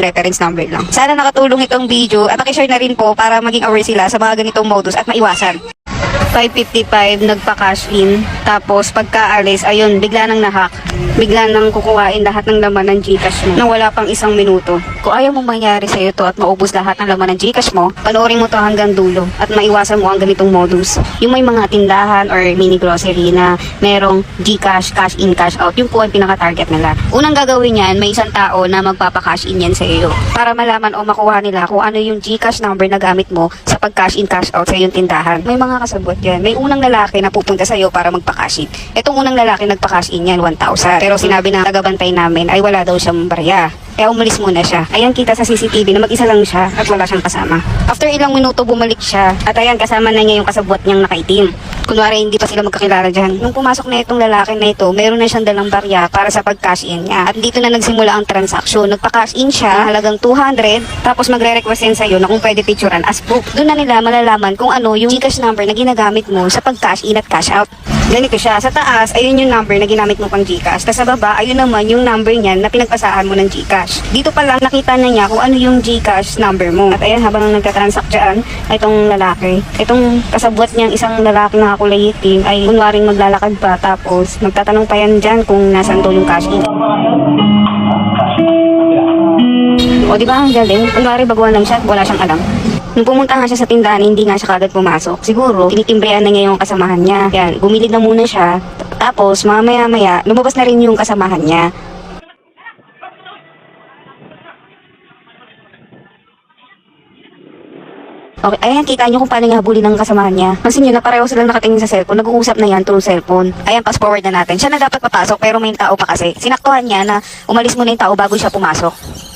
reference number lang. Sana nakatulong itong video at pakishare na rin po para maging aware sila sa mga ganitong modus at maiwasan. 555 nagpa-cash in. Tapos pagkaalis, ayun, bigla nang nahack. Bigla nang kukuhain lahat ng laman ng Gcash mo nang wala pang isang minuto. Kung ayaw mong mangyari sa'yo to at maubos lahat ng laman ng Gcash mo, panoorin mo to hanggang dulo at maiwasan mo ang ganitong modus. Yung may mga tindahan or mini grocery na merong Gcash, cash in, cash out, yung po ang pinaka-target nila. Unang gagawin yan, may isang tao na magpapa-cash in yan sa iyo para malaman o makuha nila kung ano yung Gcash number na gamit mo sa pag-cash in, cash out sa iyong tindahan. May mga kasabot yan. May unang lalaki na pupunta sa iyo para magpa-cash in. Itong unang lalaki nagpa-cash in yan, 1,000. Pero sinabi ng tagabantay namin ay wala daw siyang barya. Kaya umalis muna siya. Ayan kita sa CCTV na mag-isa lang siya at wala siyang kasama. After ilang minuto bumalik siya at ayan kasama na niya yung kasabot niyang nakaitim. Kunwari hindi pa sila magkakilala dyan. Nung pumasok na itong lalaki na ito, meron na siyang dalang barya para sa pag-cash in niya. At dito na nagsimula ang transaksyon. Nagpa-cash in siya halagang 200 tapos magre-request yan sa'yo na kung pwede picturean as proof. Doon na nila malalaman kung ano yung Gcash number na ginagamit mo sa pag-cash in at cash out. Ganito siya. Sa taas, ayun yung number na ginamit mo pang Gcash. Tapos sa baba, ayun naman yung number niyan na pinagpasahan mo ng Gcash. Dito pa lang, nakita na niya kung ano yung Gcash number mo. At ayan, habang nagtatransact dyan, itong lalaki. Itong kasabot niyang isang lalaki na kulay itim ay kunwaring maglalakad pa. Tapos, magtatanong pa yan dyan kung nasan to yung cash in. O di ba ang galing? Kunwari baguhan lang siya, wala siyang alam. Nung pumunta nga siya sa tindahan, hindi nga siya kagad pumasok. Siguro, tinitimbrehan na niya yung kasamahan niya. Yan, bumili na muna siya. Tapos, mamaya-maya, lumabas na rin yung kasamahan niya. Okay, ayan, kita niyo kung paano niya habulin ng kasamahan niya. Kasi niyo na pareho silang nakatingin sa cellphone, nag-uusap na yan through cellphone. Ayan, fast forward na natin. Siya na dapat papasok, pero may tao pa kasi. Sinaktuhan niya na umalis muna yung tao bago siya pumasok.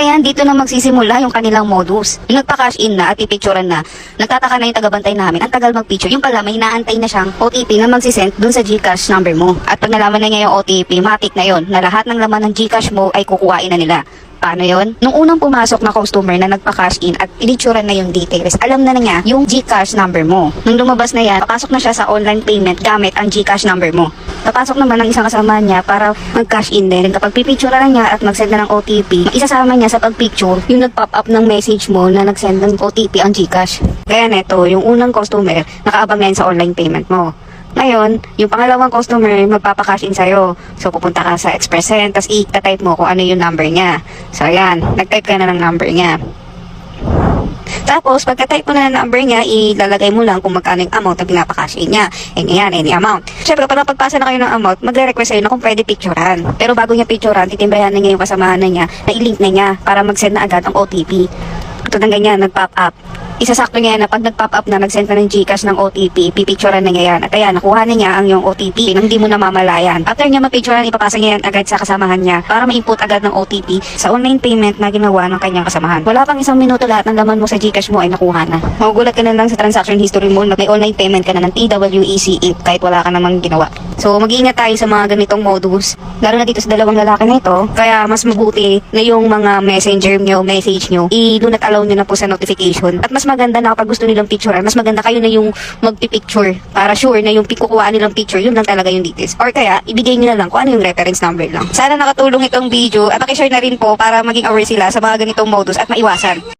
Kaya dito na magsisimula yung kanilang modus. Nagpa-cash in na at pipicturean na, nagtataka na yung tagabantay namin, ang tagal mag-picture. Yung pala, may inaantay na siyang OTP na magsisend dun sa Gcash number mo. At pag nalaman na niya yung OTP, matik na yon na lahat ng laman ng Gcash mo ay kukuhain na nila. Paano yon? Nung unang pumasok na customer na nagpa-cash in at inicturean na yung details, alam na na niya yung Gcash number mo. Nung lumabas na yan, papasok na siya sa online payment gamit ang Gcash number mo. Papasok naman ang isang kasama niya para mag-cash in din. Kapag pipicture na niya at mag-send na ng OTP, isasama niya sa pag-picture yung nag-pop up ng message mo na nag-send ng OTP ang Gcash. Kaya neto, yung unang customer, nakaabang na sa online payment mo. Ngayon, yung pangalawang customer, magpapakash in sa'yo. So, pupunta ka sa Express Send, tapos i-type mo kung ano yung number niya. So, ayan, nag-type ka na ng number niya. Tapos, pagka-type mo na ng number niya, ilalagay mo lang kung magkano yung amount na pinapakash in niya. And yan, any amount. Siyempre, pag napagpasa na kayo ng amount, magre-request sa'yo na kung pwede picturean. Pero bago niya picturean, titimbayan na niya yung kasamahan na niya na i-link na niya para mag-send na agad ang OTP. Ito ng ganyan, nag-pop up. Isasakto niya na pag nag-pop up na, nag-send ka ng Gcash ng OTP, pipicturean na niya yan. At ayan, nakuha na niya ang yung OTP nang hindi mo namamalayan. After niya mapicturean, ipapasa niya yan agad sa kasamahan niya para ma-input agad ng OTP sa online payment na ginawa ng kanyang kasamahan. Wala pang isang minuto lahat ng laman mo sa Gcash mo ay nakuha na. Magugulat ka na lang sa transaction history mo na may online payment ka na ng TWEC Inc. kahit wala ka namang ginawa. So, mag-iingat tayo sa mga ganitong modus. Lalo na dito sa dalawang lalaki na ito. Kaya mas mabuti na yung mga messenger nyo, message nyo, i-do not allow nyo na po sa notification. At mas maganda na kapag gusto nilang picture, mas maganda kayo na yung magpipicture para sure na yung kukuhaan nilang picture, yun lang talaga yung details. Or kaya, ibigay nyo na lang kung ano yung reference number lang. Sana nakatulong itong video at pakishare na rin po para maging aware sila sa mga ganitong modus at maiwasan.